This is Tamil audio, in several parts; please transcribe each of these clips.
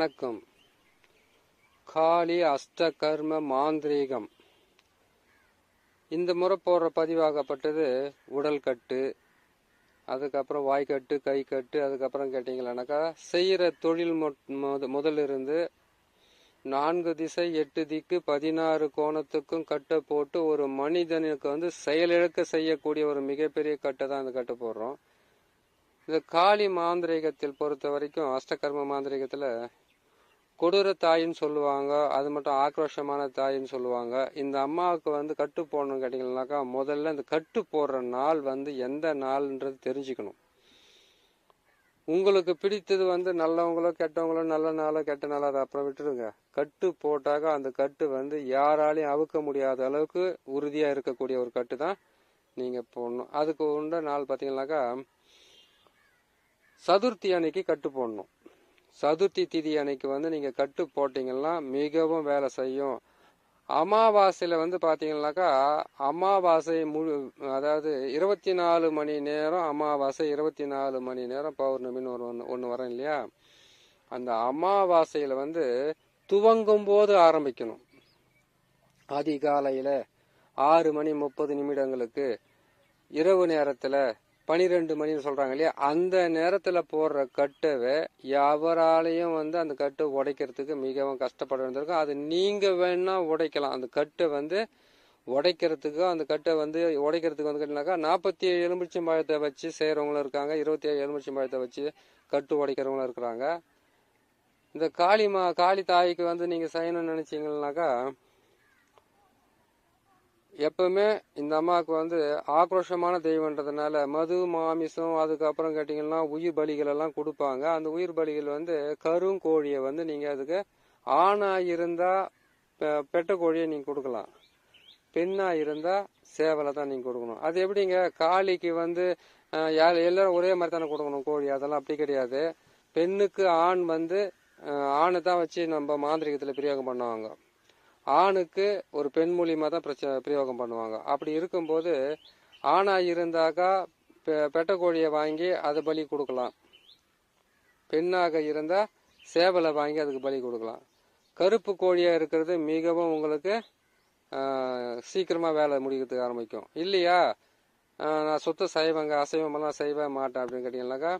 வணக்கம். காளி அஷ்டகர்ம மாந்திரீகம். இந்த முறை போடுற பதிவாகப்பட்டது உடல் கட்டு அதுக்கப்புறம் வாய்க்கட்டு கை கட்டு அதுக்கப்புறம் கேட்டிங்களானாக்கா செய்கிற தொழில் முத முதலிருந்து நான்கு திசை எட்டு திக்கு பதினாறு கோணத்துக்கும் கட்டை போட்டு ஒரு மனிதனுக்கு வந்து செயலிழக்க செய்யக்கூடிய ஒரு மிகப்பெரிய கட்டை தான் இந்த கட்டை போடுறோம். இந்த காளி மாந்திரீகத்தில் பொறுத்த வரைக்கும் அஷ்டகர்ம மாந்திரீகத்தில் கொடூர தாயின்னு சொல்லுவாங்க அது மட்டும் ஆக்ரோஷமான தாயின்னு சொல்லுவாங்க. இந்த அம்மாவுக்கு வந்து கட்டு போடணும் கேட்டிங்கன்னாக்கா முதல்ல இந்த கட்டு போடுற நாள் வந்து எந்த நாள்ன்றது தெரிஞ்சுக்கணும். உங்களுக்கு பிடித்தது வந்து நல்லவங்களோ கெட்டவங்களோ நல்ல நாளோ கெட்ட நாளோ அதை அப்புறம் விட்டுருங்க கட்டு போட்டாக்க அந்த கட்டு வந்து யாராலையும் அவுக்க முடியாத அளவுக்கு உறுதியாக இருக்கக்கூடிய ஒரு கட்டு தான் நீங்கள் போடணும். அதுக்கு உண்ட நாள் பார்த்தீங்கன்னாக்கா சதுர்த்தி அன்னைக்கு கட்டு போடணும். சதுர்த்தி திதி அன்னைக்கு வந்து நீங்கள் கட்டு போட்டிங்கன்னா மிகவும் வேலை செய்யும். அமாவாசையில் வந்து பார்த்தீங்கன்னாக்கா அமாவாசை முழு அதாவது இருபத்தி நாலு மணி நேரம் அமாவாசை இருபத்தி நாலு மணி நேரம் பௌர்ணமின்னு ஒரு ஒன்று ஒன்று வரும் இல்லையா? அந்த அமாவாசையில் வந்து துவங்கும் போது ஆரம்பிக்கணும். அதிகாலையில் ஆறு மணி முப்பது நிமிடங்களுக்கு இரவு நேரத்தில் பனிரெண்டு மணின்னு சொல்கிறாங்க இல்லையா? அந்த நேரத்தில் போடுற கட்டவை எவராலையும் வந்து அந்த கட்டை உடைக்கிறதுக்கு மிகவும் கஷ்டப்பட வேண்டியிருக்கும். அது நீங்கள் வேணால் உடைக்கலாம். அந்த கட்டை வந்து உடைக்கிறதுக்கு அந்த கட்டை வந்து உடைக்கிறதுக்கு வந்து கேட்டினாக்கா நாற்பத்தி ஏழு எலுமிச்சம்பழத்தை வச்சு செய்கிறவங்களும் இருக்காங்க. இருபத்தி ஏழு எலுமிச்சம்பழத்தை வச்சு கட்டு உடைக்கிறவங்களும் இருக்கிறாங்க. இந்த காளி மா காளி தாய்க்கு வந்து நீங்கள் செய்யணும்னு நினச்சிங்கனாக்கா எப்பவுமே இந்த அம்மாவுக்கு வந்து ஆக்ரோஷமான தெய்வன்றதுனால மது மாமிசம் அதுக்கப்புறம் கேட்டிங்கன்னா உயிர் பலிகள் எல்லாம் கொடுப்பாங்க. அந்த உயிர் பலிகள் வந்து கருங்கோழியை வந்து நீங்கள் அதுக்கு ஆணாக இருந்தால் பெட்ட கோழியை நீங்கள் கொடுக்கலாம். பெண்ணாக இருந்தால் சேவலை தான் நீங்கள் கொடுக்கணும். அது எப்படிங்க? காளிக்கு வந்து எல்லாரும் ஒரே மாதிரி தானே கொடுக்கணும் கோழி அதெல்லாம் அப்படி கிடையாது. பெண்ணுக்கு ஆண் வந்து ஆணை தான் வச்சு நம்ம மாந்திரிகத்தில் பிரயோகம் பண்ணுவாங்க. ஆணுக்கு ஒரு பெண் மூலியமாக தான் பிரச்ச பிரயோகம் பண்ணுவாங்க. அப்படி இருக்கும்போது ஆணாக இருந்தாக்கா பெ- பெட்ட கோழியை வாங்கி அதை பலி கொடுக்கலாம். பெண்ணாக இருந்தால் சேவலை வாங்கி அதுக்கு பலி கொடுக்கலாம். கருப்பு கோழியாக இருக்கிறது மிகவும் உங்களுக்கு சீக்கிரமாக வேலை முடிக்கிறதுக்கு ஆரம்பிக்கும். இல்லையா? நான் சொத்தை சைவங்க அசைவமெல்லாம் செய்வே மாட்டேன் அப்படின்னு கேட்டீங்கன்னாக்கா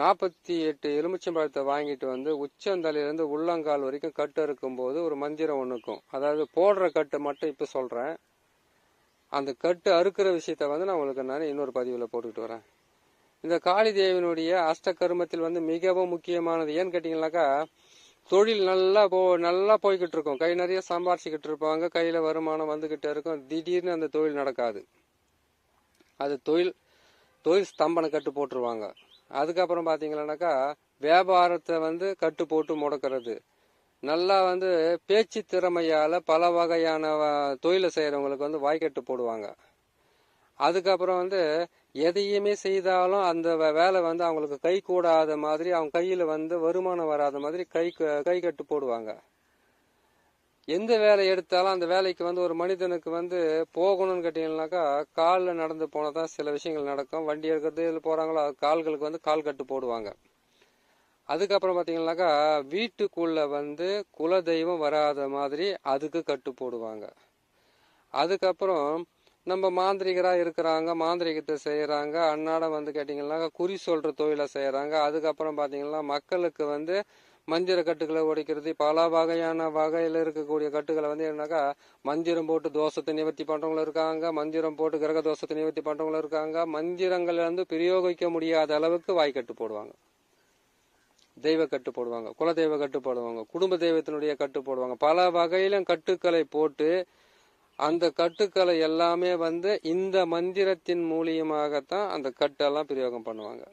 நாற்பத்தி எட்டு எலுமிச்சம்பழத்தை வாங்கிட்டு வந்து உச்சந்தலையிலேருந்து உள்ளங்கால் வரைக்கும் கட்டு இருக்கும்போது ஒரு மந்திரம் ஒன்றுக்கும் அதாவது போடுற கட்டு மட்டும் இப்போ சொல்கிறேன் அந்த கட்டு அறுக்கிற விஷயத்த வந்து நான் உங்களுக்கு நான் இன்னொரு பதிவில் போட்டுக்கிட்டு வரேன். இந்த காளி தேவியினுடைய அஷ்டகர்மத்தில் வந்து மிகவும் முக்கியமானது. ஏன்னு கேட்டிங்கனாக்கா தொழில் நல்லா போ நல்லா போய்கிட்டு இருக்கும். கை நிறைய சம்பாரிச்சுக்கிட்டு இருப்பாங்க. கையில் வருமானம் வந்துக்கிட்டே இருக்கும். திடீர்னு அந்த தொழில் நடக்காது. அது தொழில் தொழில் ஸ்தம்பனை கட்டு போட்டுருவாங்க. அதுக்கப்புறம் பார்த்தீங்கன்னாக்கா வியாபாரத்தை வந்து கட்டு போட்டு முடக்கிறது. நல்லா வந்து பேச்சு திறமையால் பல வகையான தொழிலை செய்கிறவங்களுக்கு வந்து வாய்க்கட்டு போடுவாங்க. அதுக்கப்புறம் வந்து எதையுமே செய்தாலும் அந்த வேலை வந்து அவங்களுக்கு கை கூடாத மாதிரி அவங்க கையில் வந்து வருமானம் வராத மாதிரி கை கை கட்டு போடுவாங்க. எந்த வேலை எடுத்தாலும் அந்த வேலைக்கு வந்து ஒரு மனிதனுக்கு வந்து போகணும்னு கேட்டீங்கன்னாக்கா காலில் நடந்து போனால் தான் சில விஷயங்கள் நடக்கும். வண்டி எடுக்கிறது இதில் போகிறாங்களோ அது கால்களுக்கு வந்து கால் கட்டு போடுவாங்க. அதுக்கப்புறம் பார்த்தீங்கன்னாக்கா வீட்டுக்குள்ளே வந்து குலதெய்வம் வராத மாதிரி அதுக்கு கட்டு போடுவாங்க. அதுக்கப்புறம் நம்ம மாந்திரிகராக இருக்கிறாங்க மாந்திரிகத்தை செய்கிறாங்க அன்னாடம் வந்து கேட்டிங்கன்னாக்கா குறி சொல்கிற தொழிலை செய்கிறாங்க அதுக்கப்புறம் பார்த்தீங்கன்னா மக்களுக்கு வந்து மந்திர கட்டுகளை உடைக்கிறது. பல வகையான வகையில் இருக்கக்கூடிய கட்டுகளை வந்து என்னன்னாக்கா மந்திரம் போட்டு தோஷத்தை நிவர்த்தி பண்ணுறவங்களும் இருக்காங்க. மந்திரம் போட்டு கிரக தோஷத்தை நிவர்த்தி பண்ணுறவங்களும் இருக்காங்க. மந்திரங்கள் வந்து பிரயோகிக்க முடியாத அளவுக்கு வாய்க்கட்டு போடுவாங்க. தெய்வ கட்டு போடுவாங்க குலதெய்வ கட்டு போடுவாங்க குடும்ப தெய்வத்தினுடைய கட்டு போடுவாங்க. பல வகையிலும் கட்டுக்களை போட்டு அந்த கட்டுக்களை எல்லாமே வந்து இந்த மந்திரத்தின் மூலியமாகத்தான் அந்த கட்டெல்லாம் பிரயோகம் பண்ணுவாங்க.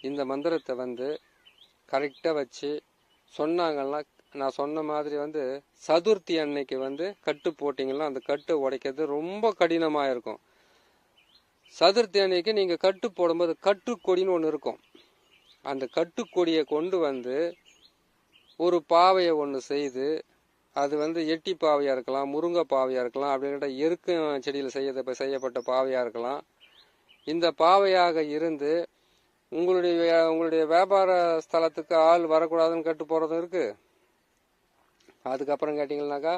இந்த மந்திரத்தை வந்து கரெக்டாக வச்சு சொன்னாங்கன்னா நான் சொன்ன மாதிரி வந்து சதுர்த்தி அன்னைக்கு வந்து கட்டு போட்டிங்கன்னா அந்த கட்டு உடைக்கிறது ரொம்ப கடினமாக இருக்கும். சதுர்த்தி அன்னைக்கு நீங்கள் கட்டு போடும்போது கட்டுக்கொடின்னு ஒன்று இருக்கும். அந்த கட்டுக்கொடியை கொண்டு வந்து ஒரு பாவையை ஒன்று செய்து அது வந்து எட்டி பாவையாக இருக்கலாம் முருங்கை பாவையாக இருக்கலாம் அப்படிங்கிற எருக்கும் செடியில் செய்ய செய்யப்பட்ட பாவையாக இருக்கலாம். இந்த பாவையாக இருந்து உங்களுடைய உங்களுடைய வியாபார ஸ்தலத்துக்கு ஆள் வரக்கூடாதுன்னு கட்டு போகிறதும் இருக்கு. அதுக்கப்புறம் கேட்டிங்கன்னாக்கா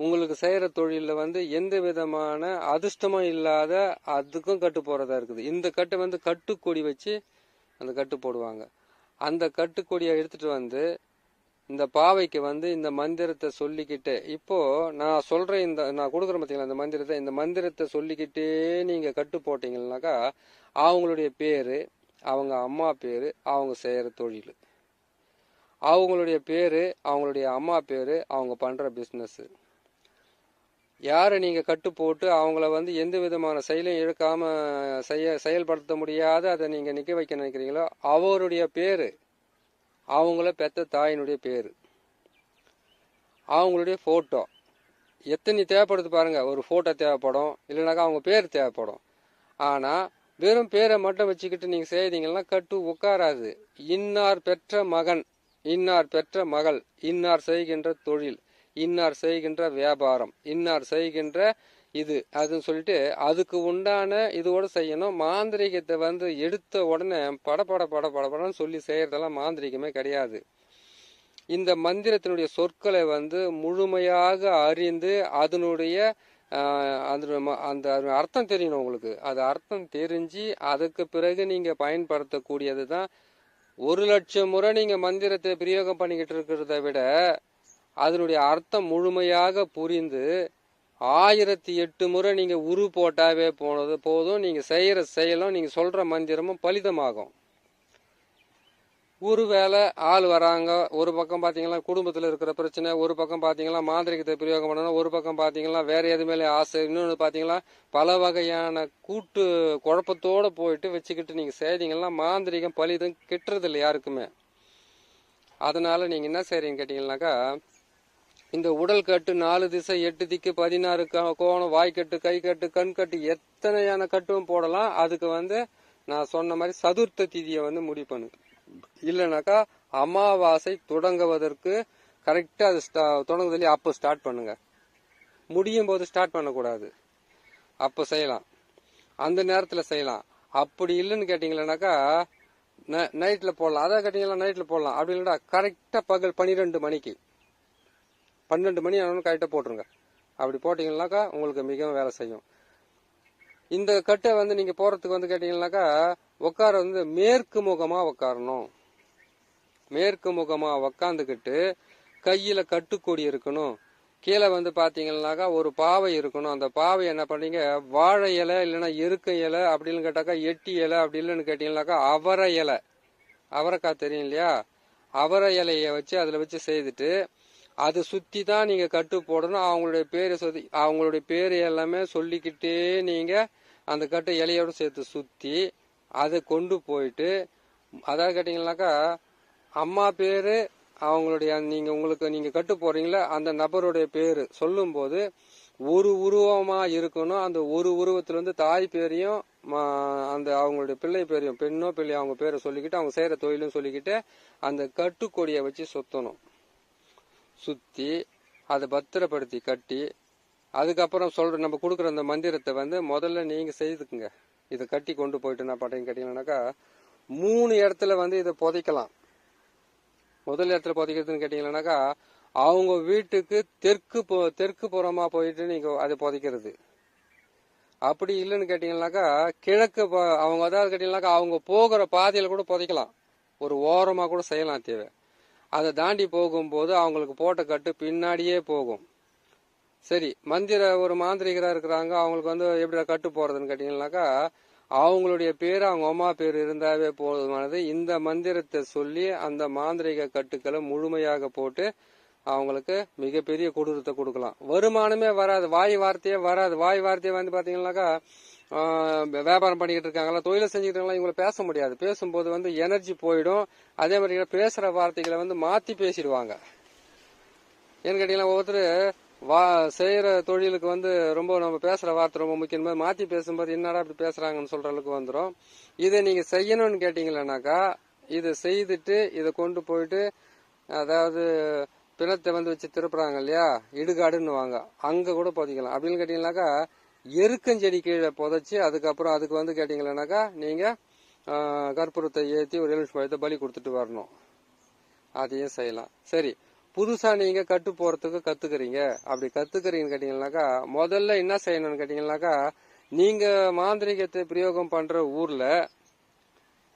உங்களுக்கு செய்கிற தொழிலில் வந்து எந்த விதமான அதிர்ஷ்டமும் இல்லாத அதுக்கும் கட்டு போகிறதா இருக்குது. இந்த கட்டை வந்து கட்டுக்கொடி வச்சு அந்த கட்டு போடுவாங்க. அந்த கட்டுக்கொடியை எடுத்துட்டு வந்து இந்த பாவைக்கு வந்து இந்த மந்திரத்தை சொல்லிக்கிட்டு இப்போ நான் சொல்றேன் இந்த நான் கொடுக்குறேன் பார்த்தீங்களா இந்த மந்திரத்தை இந்த மந்திரத்தை சொல்லிக்கிட்டே நீங்க கட்டு போட்டீங்கன்னாக்கா அவங்களுடைய பேரு அவங்க அம்மா பேர் அவங்க செய்கிற தொழில். அவங்களுடைய பேர் அவங்களுடைய அம்மா பேர் அவங்க பண்ணுற பிஸ்னஸ்ஸு யாரை நீங்கள் கட்டு போட்டு அவங்கள வந்து எந்த விதமான செயலையும் இழுக்காமல் செய்ய செயல்படுத்த முடியாத அதை நீங்கள் நிற்க வைக்க நினைக்கிறீங்களோ அவருடைய பேர் அவங்கள பெத்த தாயினுடைய பேர். அவங்களுடைய ஃபோட்டோ எத்தனை தேவைப்படுது பாருங்கள் ஒரு ஃபோட்டோ தேவைப்படும். இல்லைனாக்கா அவங்க பேர் தேவைப்படும். ஆனால் வெறும் பேரை மட்டும் வச்சுக்கிட்டு நீங்க செய்தீங்கன்னா கட்டு உட்காராது. இன்னார் பெற்ற மகன் இன்னார் பெற்ற மகள் இன்னார் செய்கின்ற தொழில் இன்னார் செய்கின்ற வியாபாரம் இன்னார் செய்கின்ற இது அதுன்னு சொல்லிட்டு அதுக்கு உண்டான இதோட செய்யணும். மாந்திரிகத்தை வந்து எடுத்த உடனே பட பட பட சொல்லி செய்யறதெல்லாம் மாந்திரிகமே கிடையாது. இந்த மந்திரத்தினுடைய சொற்களை வந்து முழுமையாக அறிந்து அதனுடைய அது அந்த அர்த்தம் தெரியணும் உங்களுக்கு. அது அர்த்தம் தெரிஞ்சு அதுக்கு பிறகு நீங்கள் பயன்படுத்தக்கூடியது தான் ஒரு லட்சம் முறை நீங்கள் மந்திரத்தை பிரயோகம் பண்ணிக்கிட்டு இருக்கிறத விட அதனுடைய அர்த்தம் முழுமையாக புரிந்து ஆயிரத்தி எட்டு முறை நீங்கள் உரு போட்டாவே போனது போதும் நீங்கள் செய்கிற செயலும் நீங்கள் சொல்கிற மந்திரமும் பலிதமாகும். ஒருவேளை ஆள் வராங்க ஒரு பக்கம் பார்த்தீங்கன்னா குடும்பத்தில் இருக்கிற பிரச்சனை ஒரு பக்கம் பார்த்தீங்கன்னா மாந்திரிகத்தை பிரயோகம் பண்ணணும் ஒரு பக்கம் பார்த்தீங்கன்னா வேற எது மேலே ஆசை இன்னொன்று பார்த்தீங்கன்னா பல வகையான கூட்டு குழப்பத்தோடு போயிட்டு வச்சுக்கிட்டு நீங்கள் செய்தீங்கன்னா மாந்திரிகம் பலிதம் கெட்டுறது இல்லை யாருக்குமே. அதனால் நீங்கள் என்ன செய்கிறீங்கன்னு கேட்டிங்கனாக்கா இந்த உடல் கட்டு நாலு திசை எட்டு திக்கு பதினாறு க- கோணம் வாய்க்கட்டு கை கட்டு கண் கட்டு எத்தனையான கட்டும் போடலாம். அதுக்கு வந்து நான் சொன்ன மாதிரி சதுர்த்த திதியை வந்து முடிவு பண்ணு. இல்லைனாக்கா அமாவாசை தொடங்குவதற்கு கரெக்டாக அது ஸ்டா- அப்போ ஸ்டார்ட் பண்ணுங்க. முடியும் போது ஸ்டார்ட் பண்ணக்கூடாது. அப்போ செய்யலாம். அந்த நேரத்தில் செய்யலாம். அப்படி இல்லைன்னு கேட்டிங்களேனாக்கா நைட்டில் போடலாம். அதான் கேட்டிங்களா நைட்டில் போடலாம். அப்படி இல்லைன்னா கரெக்டாக பகல் பன்னிரெண்டு மணிக்கு. பன்னெண்டு மணி ஆனாலும் கரெக்டாக போட்டுருங்க. அப்படி போட்டிங்கனாக்கா உங்களுக்கு மிகவும் வேலை செய்யும். இந்த கட்டை வந்து நீங்கள் போகிறதுக்கு வந்து கேட்டிங்கனாக்கா உட்கார வந்து மேற்கு முகமாக உட்காரணும் மேற்கு முகமாக உக்காந்துக்கிட்டு கையில் கட்டுக்கொடி இருக்கணும். கீழே வந்து பார்த்தீங்கன்னாக்கா ஒரு பாவை இருக்கணும். அந்த பாவை என்ன பண்ணீங்க வாழை இலை இல்லைன்னா எருக்க இலை அப்படின்னு கேட்டாக்கா எட்டி இலை அப்படி இல்லைன்னு கேட்டீங்கன்னாக்கா அவரை இலை. அவரைக்காய் தெரியும் இல்லையா? அவரை இலையை வச்சு அதில் வச்சு செய்துட்டு அதை சுத்தி தான் நீங்க கட்டு போடணும். அவங்களுடைய பேரை சொல்லி அவங்களுடைய பேர் எல்லாமே சொல்லிக்கிட்டே நீங்க அந்த கட்டு இலையோட சேர்த்து சுற்றி அதை கொண்டு போயிட்டு அதாவது கேட்டீங்கன்னாக்கா அம்மா பேர் அவங்களுடைய நீங்கள் உங்களுக்கு நீங்கள் கட்டு போகிறீங்களா அந்த நபருடைய பேர். சொல்லும்போது ஒரு உருவமாக இருக்கணும். அந்த ஒரு உருவத்தில் வந்து தாய் பேரையும் அந்த அவங்களுடைய பிள்ளை பேரையும் பெண்ணோ பிள்ளை அவங்க பேரை சொல்லிக்கிட்டு அவங்க செய்கிற தொழிலும் சொல்லிக்கிட்டு அந்த கட்டுக்கொடியை வச்சு சுத்தணும். சுற்றி அதை பத்திரப்படுத்தி கட்டி அதுக்கப்புறம் சொல்கிற நம்ம கொடுக்குற அந்த மந்திரத்தை வந்து முதல்ல நீங்கள் செய்துக்குங்க. இதை கட்டி கொண்டு போயிட்டு என்ன பண்றீங்க கேட்டீங்கன்னாக்கா மூணு இடத்துல வந்து இதை புதைக்கலாம். முதல் இடத்துல புதைக்கிறதுன்னு கேட்டீங்கன்னாக்கா அவங்க வீட்டுக்கு தெற்கு போ தெற்கு புறமா போயிட்டு நீங்கள் அதை புதைக்கிறது. அப்படி இல்லைன்னு கேட்டீங்கன்னாக்கா கிழக்கு அவங்க அதாவது கேட்டீங்கன்னாக்கா அவங்க போகிற பாதையில் கூட புதைக்கலாம். ஒரு ஓரமாக கூட செய்யலாம் தேவை. அதை தாண்டி போகும்போது அவங்களுக்கு போட்ட கட்டு பின்னாடியே போகும். சரி மந்திர ஒரு மாந்திரிகரா இருக்கிறாங்க அவங்களுக்கு வந்து எப்படி கட்டு போறதுன்னு கேட்டீங்கன்னாக்கா அவங்களுடைய பேர் அவங்க அம்மா பேர் இருந்தாவே போதுமானது. இந்த மந்திரத்தை சொல்லி அந்த மாந்திரிக கட்டுக்களை முழுமையாக போட்டு அவங்களுக்கு மிகப்பெரிய கொடூரத்தை கொடுக்கலாம். வருமானமே வராது வாய் வார்த்தையே வராது. வாய் வார்த்தையே வந்து பாத்தீங்கன்னாக்கா வியாபாரம் பண்ணிக்கிட்டு இருக்காங்களா தொழிலை செஞ்சுக்கிட்டு இவங்களை பேச முடியாது. பேசும்போது வந்து எனர்ஜி போயிடும். அதே மாதிரி பேசுற வார்த்தைகளை வந்து மாத்தி பேசிடுவாங்க. ஏன்னு கேட்டீங்கன்னா ஒவ்வொருத்தர் வா செய்யற தொழிலுக்கு வந்து ரொம்ப நம்ம பேசுற வார்த்தை ரொம்ப முக்கியமா. மாத்தி பேசும்போது என்னடா இப்படி பேசுறாங்கன்னு சொல்ற அளவுக்கு வந்துடும் இதை நீங்க செய்யணும்னு கேட்டீங்கன்னாக்கா இதை செய்துட்டு இதை கொண்டு போயிட்டு அதாவது பிணத்தை வந்து வச்சு திருப்புறாங்க இல்லையா? இடுகாடுன்னுவாங்க. அங்க கூட புதைக்கலாம். அப்படின்னு கேட்டீங்கன்னாக்கா எருக்கஞ்செடி கீழே புதைச்சி அதுக்கப்புறம் அதுக்கு வந்து கேட்டீங்கன்னாக்கா நீங்க கற்பூரத்தை ஏற்றி ஒரு எலுமிச்சை பழத்தை பலி கொடுத்துட்டு வரணும். அதையும் செய்யலாம். சரி. புதுசா நீங்க கட்டு போறதுக்கு கத்துக்கிறீங்க. அப்படி கத்துக்கிறீங்கன்னு கேட்டீங்கன்னாக்கா முதல்ல என்ன செய்யணும்னு கேட்டீங்கன்னாக்கா நீங்க மாந்திரிகத்தை பிரயோகம் பண்ற ஊர்ல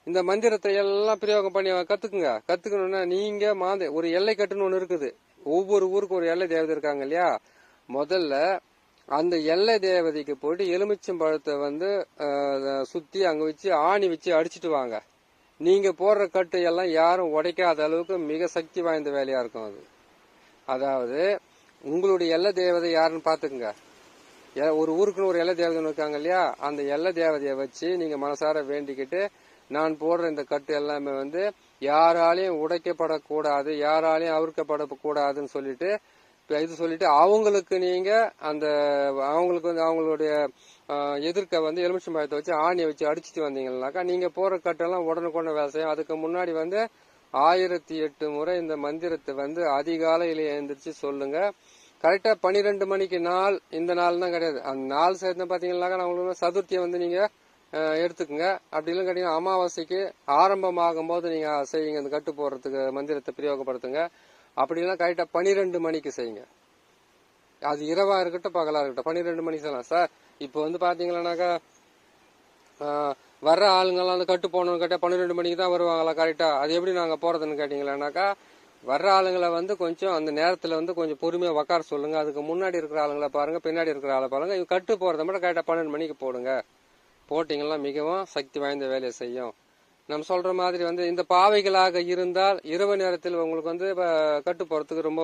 இந்த மந்திரத்தை எல்லாம் பிரயோகம் பண்ணி கத்துக்குங்க. கத்துக்கணும்னா நீங்க மாந்த ஒரு எல்லை கட்டுன்னு ஒண்ணு இருக்குது. ஒவ்வொரு ஊருக்கும் ஒரு எல்லை தேவதை இருக்காங்க இல்லையா? முதல்ல அந்த எல்லை தேவதைக்கு போயிட்டு எலுமிச்சம் பழத்தை வந்து சுத்தி அங்க வச்சு ஆணி வச்சு அடிச்சிட்டு வாங்க. நீங்க போடுற கட்டு எல்லாம் யாரும் உடைக்காத அளவுக்கு மிக சக்தி வாய்ந்த வேலையா இருக்கும் அது. அதாவது உங்களுடைய எல்ல தேவதை யாருன்னு பாத்துக்குங்க ஒரு ஊருக்குன்னு ஒரு எல்ல தேவதை இருக்காங்க இல்லையா? அந்த எல்ல தேவதையை வச்சு நீங்க மனசார வேண்டிக்கிட்டு நான் போடுற இந்த கட்டு எல்லாமே வந்து யாராலையும் உடைக்கப்படக்கூடாது யாராலையும் அவிர்க்கப்படக்கூடாதுன்னு சொல்லிட்டு இது சொல்லிட்டு அவங்களுக்கு நீங்க அந்த அவங்களுக்கு வந்து அவங்களுடைய எதிர்க்க வந்து எலுமிச்சம் பழத்தை வச்சு ஆணியை வச்சு அடிச்சிட்டு வந்தீங்கன்னாக்கா நீங்க போற கட்டெல்லாம் உடனுக்குடனே வேலை செய்யும். அதுக்கு முன்னாடி வந்து ஆயிரத்தி எட்டு முறை இந்த மந்திரத்தை வந்து அதிகாலையில எழுந்திரிச்சு சொல்லுங்க. கரெக்டா பன்னிரெண்டு மணிக்கு நாள் இந்த நாள் தான் கிடையாது. அந்த நாள் சேர்த்து பாத்தீங்கன்னாக்கா நான் உங்களுக்கு சதுர்த்தியை வந்து நீங்க அஹ், எடுத்துக்கங்க. அப்படி கேட்டீங்கன்னா அமாவாசைக்கு ஆரம்பமாகும் போது நீங்க செய்யுங்க. அந்த கட்டு போடுறதுக்கு மந்திரத்தை பிரயோகப்படுத்துங்க. அப்படி இல்லைன்னா கரெக்டா பன்னிரெண்டு மணிக்கு செய்யுங்க. அது இரவா இருக்கட்டும் பகலா இருக்கட்டும். பன்னிரெண்டு மணிக்கு செய்யலாம். சார் இப்போ வந்து பாத்தீங்கன்னாக்கா வர்ற ஆளுங்கெல்லாம் அந்த கட்டு போகணும்னு கேட்டால் பன்னிரெண்டு மணிக்கு தான் வருவாங்களா கரெக்டாக அது எப்படி நாங்கள் போகிறதுன்னு கேட்டீங்களானாக்கா வர்ற ஆளுங்களை வந்து கொஞ்சம் அந்த நேரத்தில் வந்து கொஞ்சம் பொறுமையாக உக்கார சொல்லுங்கள் அதுக்கு முன்னாடி இருக்கிற ஆளுங்களை பாருங்கள் பின்னாடி இருக்கிற ஆளை பாருங்கள் இவங்க கட்டு போகிறத மட்டும் கரெக்டாக பன்னெண்டு மணிக்கு போடுங்க. போட்டிங்கன்னா மிகவும் சக்தி வாய்ந்த வேலையை செய்யும். நம்ம சொல்கிற மாதிரி வந்து இந்த பாவைகளாக இருந்தால் இரவு நேரத்தில் உங்களுக்கு வந்து கட்டு போகிறதுக்கு ரொம்ப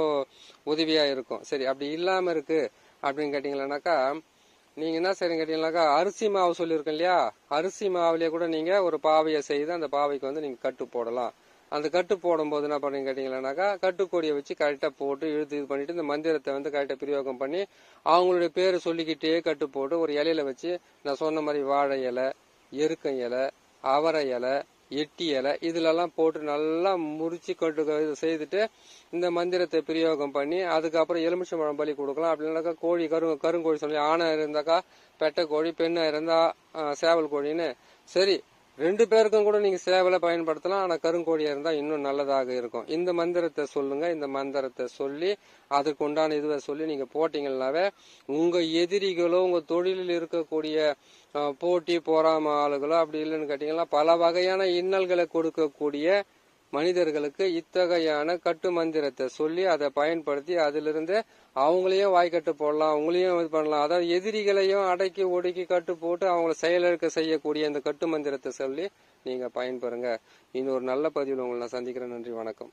உதவியாக இருக்கும். சரி அப்படி இல்லாமல் இருக்குது அப்படின்னு கேட்டீங்களானாக்கா நீங்க என்ன செய்றீங்க கேட்டீங்கன்னாக்கா அரிசி மாவு சொல்லியிருக்கேன் இல்லையா? அரிசி மாவுலயே கூட நீங்க ஒரு பாவையை செய்து அந்த பாவைக்கு வந்து நீங்க கட்டு போடலாம். அந்த கட்டு போடும்போது என்ன பண்ணீங்க கேட்டீங்கன்னாக்கா கட்டுக்கொடியை வச்சு கரெக்டா போட்டு இழுத்து இது பண்ணிட்டு இந்த மந்திரத்தை வந்து கரெக்டா பிரயோகம் பண்ணி அவங்களுடைய பேரை சொல்லிக்கிட்டே கட்டு போட்டு ஒரு இலையில வச்சு நான் சொன்ன மாதிரி வாழை இலை எருக்கம் இலை அவரை இலை எட்டி இலை இதுலெல்லாம் போட்டு நல்லா முறிச்சு கொண்டு இது செய்துட்டு இந்த மந்திரத்தை பிரயோகம் பண்ணி அதுக்கப்புறம் எலுமிச்சம்பழம் பலி கொடுக்கலாம். அப்படி இல்லைனாக்கா கோழி கரு கருங்கோழி சொல்லி ஆணை இருந்தாக்கா பெட்டை கோழி பெண்ணை இருந்தா சேவல் கோழின்னு. சரி ரெண்டு பேருக்கும் கூட நீங்க சேவல பயன்படுத்தலாம் ஆனா கருங்கோழியா இருந்தா இன்னும் நல்லதாக இருக்கும். இந்த மந்திரத்தை சொல்லுங்க இந்த மந்திரத்தை சொல்லி அதுக்கு உண்டான இதுவை சொல்லி நீங்க போட்டீங்கன்னாவே உங்க எதிரிகளோ உங்க தொழிலில் இருக்கக்கூடிய போட்டி போறாம ஆளுகளோ அப்படி இல்லைன்னு கேட்டீங்கன்னா பல வகையான இன்னல்களை கொடுக்கக்கூடிய மனிதர்களுக்கு இத்தகையான கட்டு மந்திரத்தை சொல்லி அதை பயன்படுத்தி அதிலிருந்து அவங்களையும் வாய்க்கட்டு போடலாம் அவங்களையும் இது பண்ணலாம். அதாவது எதிரிகளையும் அடக்கி ஒடுக்கி கட்டு போட்டு அவங்கள செயலிழக்க செய்யக்கூடிய இந்த கட்டு மந்திரத்தை சொல்லி நீங்க பயன்பெறுங்க. இன்னொரு நல்ல பதிவில் உங்களை நான் சந்திக்கிறேன். நன்றி வணக்கம்.